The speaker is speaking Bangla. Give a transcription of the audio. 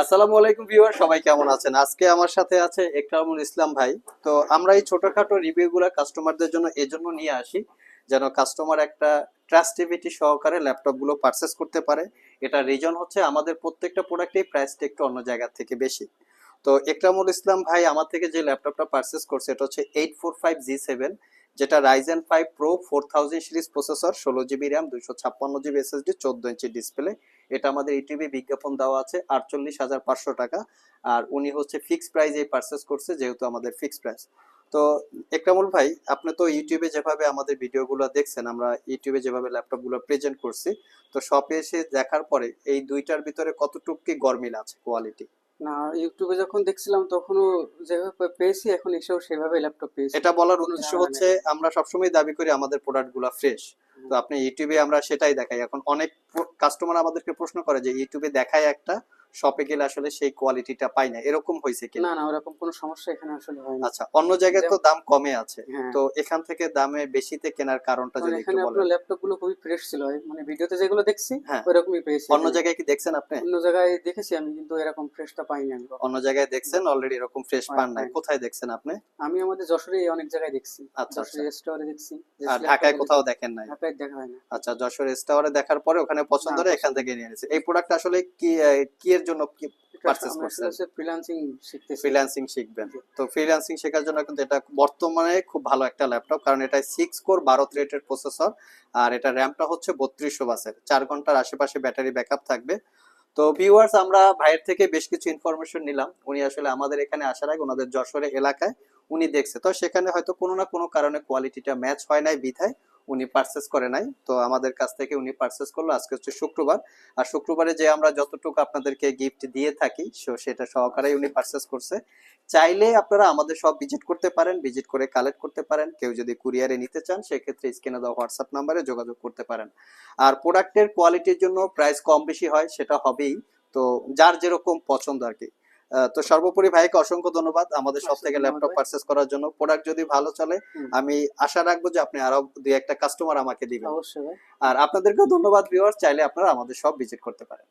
আসসালামু আলাইকুম ভিউয়ার, সবাই কেমন আছেন? আজকে আমার সাথে আছে একরামুল ইসলাম ভাই। তো আমরা এই ছোটখাটো রিভিউগুলো কাস্টমারদের জন্য এজন্য নিয়ে আসি, যেন কাস্টমার একটা ট্রাস্টিভিটি সহকারে ল্যাপটপগুলো পারচেস করতে পারে। এটা রিজন হচ্ছে আমাদের প্রত্যেকটা প্রোডাক্টেই প্রাইসটা একটু অন্য জায়গা থেকে বেশি। তো একরামুল ইসলাম ভাই, আমার থেকে যে ল্যাপটপটা পারচেস করছে, এটা হচ্ছে eight four five G seven যেটা Ryzen five pro four thousand series processor ষোলো জিবি র্যাম দুইশো ছাপ্পান্ন জিবি এসএসডি চোদ্দ ইঞ্চি ডিসপ্লে এটা আমাদের ইউটিউবে বিজ্ঞাপন দেওয়া আছে, আটচল্লিশ হাজার পাঁচশো টাকা। আর উনি হচ্ছে ফিক্সড প্রাইজে পারচেস করছে, যেহেতু আমাদের ফিক্সড প্রাইস তো একরামুল ভাই, আপনি তো ইউটিউবে যেভাবে আমাদের ভিডিওগুলো দেখছেন, আমরা ইউটিউবে যেভাবে ল্যাপটপগুলো প্রেজেন্ট করছি, তো শপে এসে দেখার পরে এই দুইটার ভিতরে কতটুকু কি গরমিল আছে কোয়ালিটি না ইউটিউবে যখন দেখছিলাম তখনও যেভাবে পেয়েছি এখন এসেও সেভাবে ল্যাপটপ পেয়েছি। এটা বলার উদ্দেশ্য হচ্ছে আমরা সবসময় দাবি করি আমাদের প্রোডাক্টগুলো ফ্রেশ তো আপনি ইউটিউবে আমরা সেটাই দেখাই। এখন অনেক কাস্টমার আমাদেরকে প্রশ্ন করে যে ইউটিউবে দেখায় একটা শপে গেলে আসলে সেই কোয়ালিটিটা পাই না। এরকম হয়েছে কি না না ওরকম কোনো সমস্যা এখানে আসলে হয় না আচ্ছা অন্য জায়গায় তো দাম কমে আছে। হ্যাঁ। তো এখান থেকে দামে বেশিতে কেনার কারণটা যদি একটু বলেন। আপনার ল্যাপটপগুলো খুবই ফ্রেশ ছিল। মানে ভিডিওতে যেগুলো দেখছি হ্যাঁ। ওরকমই পেয়েছি অন্য জায়গায় কি দেখছেন আপনি? অন্য জায়গায় দেখেছি আমি কিন্তু এরকম ফ্রেশটা পাইনি আমি অন্য জায়গায় দেখছেন? অলরেডি এরকম ফ্রেশ পান নাই। কোথায় দেখছেন আপনি? আমি আমাদের যশোরে অনেক জায়গায় দেখছি। আচ্ছা, যশোর স্টোরে দেখছি। আর ঢাকায় কোথাও দেখেন নাই? ঢাকায় দেখা হয় না। আচ্ছা যশোর স্টাওয়ারে দেখার পরে ওখানে পছন্দ হলে এখান থেকে নিয়ে নিয়েছে এই প্রোডাক্ট আসলে কি কি এর জন্য কি আমি করছেন? ফ্রিল্যান্সিং শিখতেছি। ফ্রিল্যান্সিং শিখবেন। তো ফ্রিল্যান্সিং শেখার জন্য কিন্তু এটা বর্তমানে খুব ভালো একটা ল্যাপটপ কারণ এটা সিক্স কোর বারো থ্রেডের প্রসেসর আর এটা র্যামটা হচ্ছে বত্রিশশো বাসের চার ঘণ্টার আশেপাশে ব্যাটারি ব্যাকআপ থাকবে। তো ভিউয়ার্স আমরা ভাইয়ের থেকে বেশ কিছু ইনফরমেশন নিলাম। উনি আসলে আমাদের এখানে আসার আগে ওনাদের যশোরে এলাকায় উনি দেখছে। তো সেখানে হয়তো কোনো না কোনো কারণে কোয়ালিটিটা ম্যাচ হয় নাই বিধায় উনি পারচেস করে নাই। তো আমাদের কাছ থেকে উনি পারচেস করল। আজকে হচ্ছে শুক্রবার। আর শুক্রবারে যে আমরা যতটুকু আপনাদেরকে গিফট দিয়ে থাকি, সো সেটা সহকারেই উনি পারচেস করছে। চাইলে আপনারা আমাদের সব ভিজিট করতে পারেন ভিজিট করে কালেক্ট করতে পারেন। কেউ যদি কুরিয়ারে নিতে চান, সেক্ষেত্রে স্ক্রিনে দেওয়া হোয়াটসঅ্যাপ নাম্বারে যোগাযোগ করতে পারেন। আর প্রোডাক্টের কোয়ালিটির জন্য প্রাইস কম বেশি হয়, সেটা হবেই। তো যার যেরকম পছন্দ আর কি। তো সর্বোপরি ভাইকে অসংখ্য ধন্যবাদ আমাদের সব থেকে ল্যাপটপ পারচেস করার জন্য। প্রোডাক্ট যদি ভালো চলে আমি আশা রাখব যে আপনি আরও দুই একটা কাস্টমার আমাকে দিবেন। অবশ্যই আর আপনাদেরকেও ধন্যবাদ ভিউয়ার্স চাইলে আপনারা আমাদের সব ভিজিট করতে পারেন।